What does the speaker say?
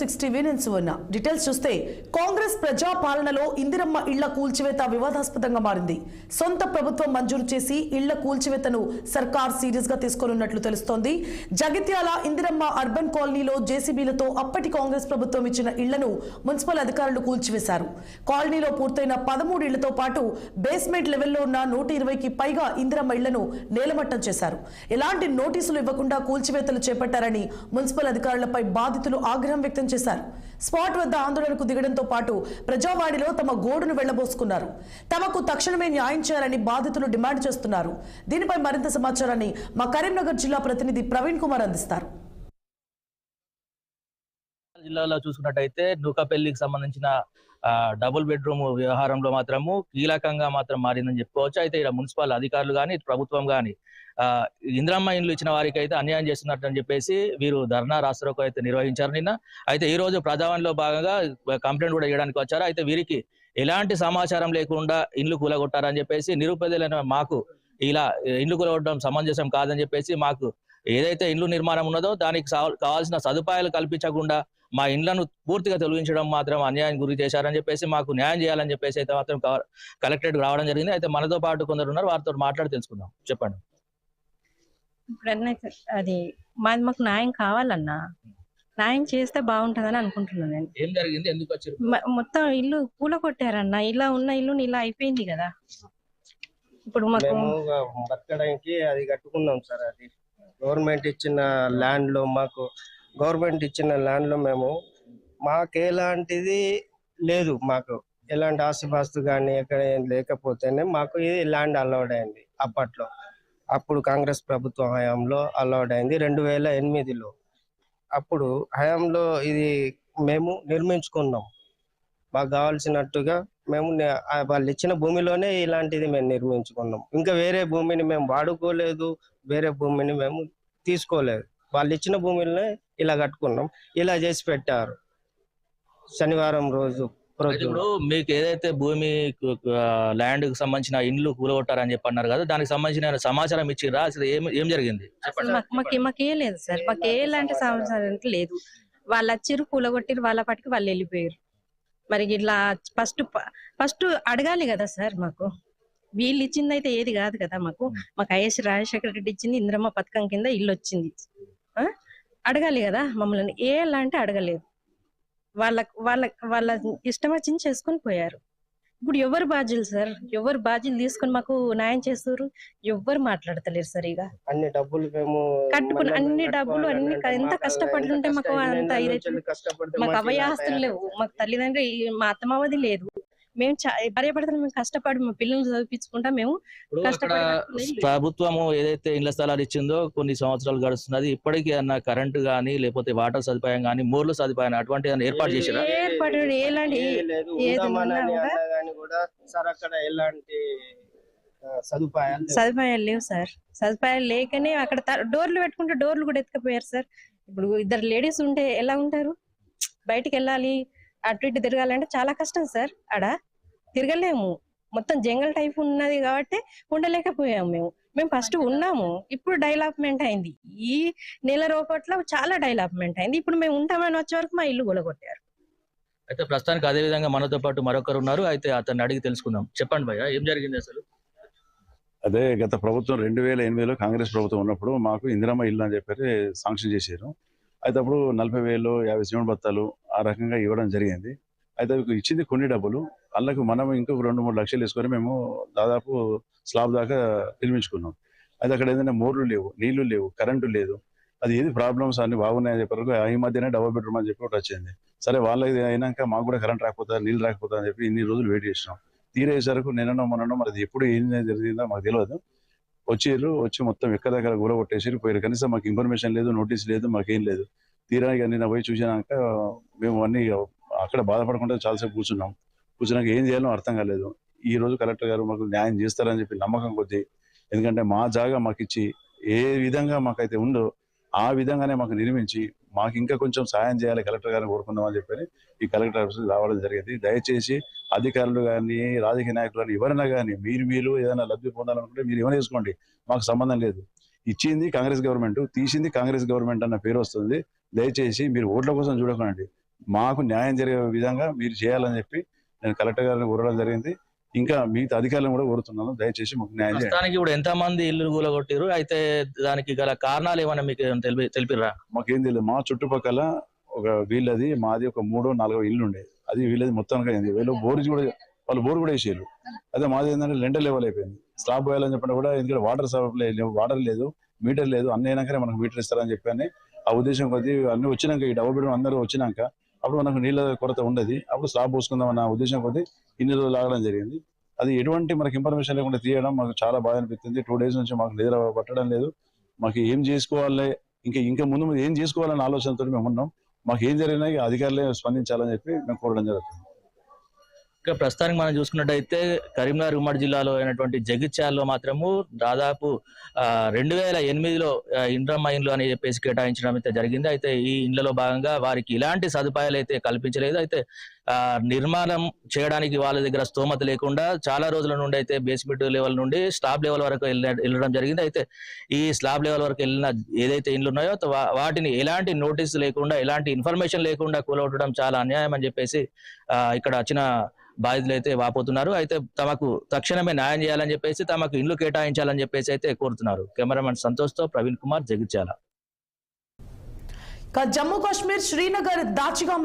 Six TV నేను సువర్ణ details చూస్తే కాంగ్రెస్ ప్రజా పాలనలో ఇందిరమ్మ ఇళ్ళ కూల్చివేత వివాదాస్పదంగా మారింది. సొంత ప్రభుత్వం మంజూరు చేసి ఇళ్ళ కూల్చివేతను సర్కార్ సీరియస్గా తీసుకోనున్నట్లు తెలుస్తోంది. జగిత్యాల ఇందిరమ్మ అర్బన్ కాలనీలో జేసీబీలతో అప్పటి కాంగ్రెస్ ప్రభుత్వం ఇచ్చిన ఇళ్ళను మున్సిపల్ అధికారులు కూల్చివేశారు. కాలనీలో పూర్తయిన పదమూడు ఇళ్ళతో పాటు బేస్మెంట్ లెవెల్లో ఉన్న నూట ఇరవైకి పైగా ఇందిరమ్మ ఇళ్ళను నేలమట్టం చేశారు. ఎలాంటి నోటీసులు ఇవ్వకుండా కూల్చివేతలు చేపట్టారని మున్సిపల్ అధికారులపై బాధితులు ఆగ్రహం వ్యక్తం చేశారు. స్పాట్ వద్ద ఆందోళనకు దిగడంతో పాటు ప్రజావాడిలో తమ గోడును వెళ్ళబోసుకున్నారు. తమకు తక్షణమే న్యాయం చేయాలని బాధితులు డిమాండ్ చేస్తున్నారు. దీనిపై మరింత సమాచారాన్ని మా కరీంనగర్ జిల్లా ప్రతినిధి ప్రవీణ్ కుమార్ అందిస్తారు. జిల్లాలో చూసుకున్నట్టయితే నూకపల్లికి సంబంధించిన డబుల్ బెడ్రూమ్ వ్యవహారంలో మాత్రము కీలకంగా మాత్రం మారిందని చెప్పుకోవచ్చు. అయితే ఇక్కడ మున్సిపల్ అధికారులు కానీ ప్రభుత్వం కానీ ఇందిరమ్మ ఇండ్లు ఇచ్చిన వారికి అయితే అన్యాయం చేస్తున్నట్టు అని చెప్పేసి వీరు ధర్నా రాష్ట్రకు అయితే నిర్వహించారు నిన్న. అయితే ఈ రోజు ప్రజావాణిలో భాగంగా కంప్లైంట్ కూడా చేయడానికి వచ్చారు. అయితే వీరికి ఎలాంటి సమాచారం లేకుండా ఇండ్లు కూలగొట్టారని చెప్పేసి నిరుపేదలైన మాకు ఇలా ఇండ్లు కూలగొట్టడం సమంజసం కాదని చెప్పేసి మాకు ఏదైతే ఇండ్లు నిర్మాణం ఉన్నదో దానికి కావాల్సిన సదుపాయాలు కల్పించకుండా మా ఇండ్లను పూర్తిగా తొలగించడం మాత్రం అన్యాయం గురి చేశారని చెప్పేసి మాకు న్యాయం చేయాలని చెప్పేసి అయితే మాత్రం కలెక్టరేట్ రావడం జరిగింది. అయితే మనతో పాటు కొందరు ఉన్నారు. వారితో మాట్లాడి తెలుసుకుందాం. చెప్పండి. అది మాది మాకు న్యాయం కావాలన్నా న్యాయం చేస్తే బాగుంటుందని అనుకుంటున్నాను నేను. ఏం జరిగింది? ఎందుకు వచ్చారు? మొత్తం ఇల్లు కూల కొట్టారన్న ఇలా ఉన్న ఇల్లు ఇలా అయిపోయింది కదా. ఇప్పుడు మాకు బతకడానికి అది కట్టుకున్నాం సార్ అది. గవర్నమెంట్ ఇచ్చిన ల్యాండ్లో మాకు గవర్నమెంట్ ఇచ్చిన ల్యాండ్లో మేము మాకు ఎలాంటిది లేదు. మాకు ఎలాంటి ఆస్తిపాస్తు కానీ ఎక్కడ ఏం లేకపోతేనే మాకు ఇది ల్యాండ్ అలౌడ్ అయింది అప్పట్లో. అప్పుడు కాంగ్రెస్ ప్రభుత్వం హయాంలో అలౌడ్ అయింది రెండు వేల ఎనిమిదిలో. అప్పుడు హయాంలో ఇది మేము నిర్మించుకున్నాం. మాకు కావాల్సినట్టుగా మేము వాళ్ళు ఇచ్చిన భూమిలోనే ఇలాంటిది మేము నిర్మించుకున్నాం. ఇంకా వేరే భూమిని మేము వాడుకోలేదు వేరే భూమిని మేము తీసుకోలేదు. వాళ్ళు ఇచ్చిన భూమిలోనే ఇలా కట్టుకున్నాం. ఇలా చేసి పెట్టారు. శనివారం రోజు. ఇప్పుడు మీకు ఏదైతే భూమి ల్యాండ్కి సంబంధించిన ఇండ్లు కూలగొట్టారని చెప్పి అన్నారు కదా దానికి సంబంధించిన సమాచారం ఇచ్చిర్రా? అసలు ఏం ఏం జరిగింది? మాకు మాకు మాకే లేదు సార్. మాకు ఎలాంటి సంవత్సరం లేదు. వాళ్ళు వచ్చిర్రు కూలగొట్టిరు వాళ్ళ పాటికి వాళ్ళు వెళ్ళిపోయారు. మరి ఇట్లా ఫస్ట్ ఫస్ట్ అడగాలి కదా సార్ మాకు. వీళ్ళు ఇచ్చింది అయితే ఏది కాదు కదా మాకు. మాకు ఐఎస్ రాజశేఖర రెడ్డి ఇచ్చింది ఇంద్రమ్మ పథకం కింద ఇల్లు వచ్చింది? అడగాలి కదా మమ్మల్ని. ఏ అంటే అడగలేదు. వాళ్ళ వాళ్ళ వాళ్ళ ఇష్టం వచ్చింది చేసుకొని పోయారు. ఇప్పుడు ఎవరు బాధ్యులు సార్? ఎవరు బాధ్యులు తీసుకొని మాకు న్యాయం చేస్తారు ఎవ్వరు మాట్లాడతలేరు సార్ ఇక. అన్ని డబ్బులు మేము కట్టుకున్న మళ్ళీ అన్ని డబ్బులు అన్ని ఎంత కష్టపడుతుంటే మాకు అంత మాకు ఆస్తులు లేవు. మాకు తల్లిదండ్రులు ఈ- మా అత్తమావది లేదు. మేము చా- భార్యాభర్తలు మేము కష్టపడి మా పిల్లల్ని చదివించుకుంటా మేము. ప్రభుత్వము ఏదైతే ఇళ్ళ స్థలాలు ఇచ్చిందో కొన్ని సంవత్సరాలు గడుస్తున్నది ఇప్పటికీ అన్న కరెంటు గానీ లేకపోతే వాటర్ సదుపాయం గానీ మూర్ల సదుపాయం అటువంటి ఏర్పాటు చేసిరా? ఏర్పాటు ఎలాంటి సార్ అక్కడ సదుపాయాలు లేవు. సదుపాయాలు లేవు సార్. సదుపాయాలు లేకనే అక్కడ త- డోర్లు పెట్టుకుంటే డోర్లు కూడా ఎత్తుకపోయారు సార్. ఇప్పుడు ఇద్దరు లేడీస్ ఉంటే ఎలా ఉంటారు? బయటికి వెళ్ళాలి అటు ఇటు తిరగాలంటే చాలా కష్టం సార్. ఆడ తిరగలేము. మొత్తం జంగల్ టైప్ ఉన్నది కాబట్టి ఉండలేకపోయాము మేము. మేము ఫస్ట్ ఉన్నాము. ఇప్పుడు డెవలప్మెంట్ అయింది. ఈ నెల రోపట్లో చాలా డెవలప్మెంట్ అయింది. ఇప్పుడు మేము ఉంటామని వచ్చే వరకు మా ఇల్లు కొలగొట్టారు. అయితే ప్రస్తుతానికి అదే విధంగా మనతో పాటు మరొకరు ఉన్నారు. అయితే అతన్ని అడిగి తెలుసుకుందాం. చెప్పండి భయ్య ఏం జరిగింది అసలు? అదే గత ప్రభుత్వం రెండు వేల ఎనిమిదిలో కాంగ్రెస్ ప్రభుత్వం ఉన్నప్పుడు మాకు ఇందిరమ్మ ఇల్లు అని చెప్పి శాంక్షన్ చేశారు. అయితే అప్పుడు నలభై వేలు యాభై సిమెంట్ బత్తాలు ఆ రకంగా ఇవ్వడం జరిగింది. అయితే ఇచ్చింది కొన్ని డబ్బులు. అందులోకి మనం ఇంకొక రెండు మూడు లక్షలు వేసుకొని మేము దాదాపు స్లాబ్ దాకా నిర్మించుకున్నాం. అది అక్కడ ఏదైనా మోర్లు లేవు నీళ్ళు లేవు కరెంటు లేదు. అది ఏది ప్రాబ్లమ్స్ అన్ని బాగున్నాయని చెప్పారు ఈ మధ్యనే డబల్ బెడ్రూమ్ అని చెప్పి ఒకటి వచ్చింది. సరే వాళ్ళకి అయినాక మాకు కూడా కరెంట్ రాకపోతా నీళ్ళు రాకపోతా అని చెప్పి ఇన్ని రోజులు వెయిట్ చేసినాం. తీరేసరికి నిన్ననో మొన్ననో మరి ఎప్పుడు ఏం జరిగిందో మాకు తెలియదు వచ్చిర్రు వచ్చి మొత్తం ఎక్కడ దగ్గర గూడ కొట్టేసి పోయారు కనీసం మాకు ఇన్ఫర్మేషన్ లేదు నోటీస్ లేదు మాకేం లేదు. తీరా ఇక నిన్న పోయి చూసినాక మేము అన్ని అక్కడ బాధపడకుండా చాలాసేపు కూర్చున్నాం. కూర్చున్నాక ఏం చేయాలో అర్థం కాలేదు. ఈ రోజు కలెక్టర్ గారు మాకు న్యాయం చేస్తారని చెప్పి నమ్మకం కొద్దీ ఎందుకంటే మా జాగా మాకు ఇచ్చి ఏ విధంగా మాకైతే ఉందో ఆ విధంగానే మాకు నిర్మించి మాకు ఇంకా కొంచెం సాయం చేయాలి కలెక్టర్ గారిని కోరుకుందామని చెప్పని చెప్పి ఈ కలెక్టర్ ఆఫీస్ రావడం జరిగింది. దయచేసి అధికారులు కానీ రాజకీయ నాయకులు కానీ ఎవరైనా కానీ మీరు మీరు ఏదైనా లబ్ధి పొందాలనుకుంటే మీరు ఏమైనా చేసుకోండి. మాకు సంబంధం లేదు. ఇచ్చింది కాంగ్రెస్ గవర్నమెంట్ తీసింది కాంగ్రెస్ గవర్నమెంట్ అన్న పేరు వస్తుంది. దయచేసి మీరు ఓట్ల కోసం చూడకండి. మాకు న్యాయం జరిగే విధంగా మీరు చేయాలని చెప్పి నేను కలెక్టర్ గారిని కోరడం జరిగింది. ఇంకా మిగతా అధికారులను కూడా కోరుతున్నాను. దయచేసి మాకు న్యాయం చేయండి. ప్రస్తుతానికి ఇప్పుడు ఎంత మంది ఇల్లు కూలగొట్టారు అయితే దానికి గల కారణాలు ఏమైనా మీకు ఏమైనా తెలిపి తెలిపిరా మాకేం తెలియదు. మా చుట్టుపక్కల ఒక వీళ్ళది మాది ఒక మూడో నాలుగో ఇల్లు ఉండే. అది వీళ్ళది మొత్తానికి అయింది. వీళ్ళు బోర్ కూడా వాళ్ళు బోర్ కూడా వేసారు. అదే మాది ఏంటంటే లెండర్ లెవెల్ అయిపోయింది. స్లాబ్ పోయాలని చెప్పినా కూడా ఎందుకంటే వాటర్ సప్లై వాటర్ లేదు మీటర్ లేదు. అన్ని అయినాకనే మనకు మీటర్ ఇస్తారని చెప్పని. ఆ ఉద్దేశం కొద్ది అన్ని వచ్చినాక ఈ డబుల్ బెడ్రూమ్ అందరూ వచ్చినాక అప్పుడు మనకు నీళ్ళ కొరత ఉండేది. అప్పుడు స్లాబ్ పోసుకుందాం అన్న ఉద్దేశం కొద్ది ఇన్ని రోజులు ఆగడం జరిగింది. అది ఎటువంటి మనకి ఇన్ఫర్మేషన్ లేకుండా తీయడం మాకు చాలా బాధ అనిపిస్తుంది. టూ డేస్ నుంచి మాకు నిద్ర పట్టడం లేదు. మాకు ఏం చేసుకోవాలి? ఇంకా ఇంకా ముందు ముందు ఏం చేసుకోవాలనే ఆలోచనతో మేము ఉన్నాం. మాకు ఏం జరిగినా అధికారులే స్పందించాలని చెప్పి మేము కోరడం జరుగుతుంది. ఇక ప్రస్తుతానికి మనం చూసుకున్నట్టయితే కరీంనగర్ ఉమ్మడి జిల్లాలో అయినటువంటి జగిత్యాలలో మాత్రము దాదాపు రెండు వేల ఎనిమిదిలో ఇండ్రమ్మ ఇండ్లు అని చెప్పేసి కేటాయించడం అయితే జరిగింది. అయితే ఈ ఇండ్లలో భాగంగా వారికి ఇలాంటి సదుపాయాలు అయితే కల్పించలేదు. అయితే నిర్మాణం చేయడానికి వాళ్ళ దగ్గర స్తోమత లేకుండా చాలా రోజుల నుండి అయితే బేస్మెంట్ లెవెల్ నుండి స్లాబ్ లెవెల్ వరకు వెళ్ళడం జరిగింది. అయితే ఈ స్లాబ్ లెవెల్ వరకు వెళ్ళిన ఏదైతే ఇండ్లు ఉన్నాయో వాటిని ఎలాంటి నోటీస్ లేకుండా ఎలాంటి ఇన్ఫర్మేషన్ లేకుండా కూలగొట్టడం చాలా అన్యాయం అని చెప్పేసి ఇక్కడ వచ్చిన బాధితులు అయితే వాపోతున్నారు. అయితే తమకు తక్షణమే న్యాయం చేయాలని చెప్పేసి తమకు ఇండ్లు కేటాయించాలని చెప్పేసి అయితే కోరుతున్నారు. కెమెరామెన్ సంతోష్తో ప్రవీణ్ కుమార్ జగిత్యాల. జమ్మూ కాశ్మీర్ శ్రీనగర్ దాచిగాంలో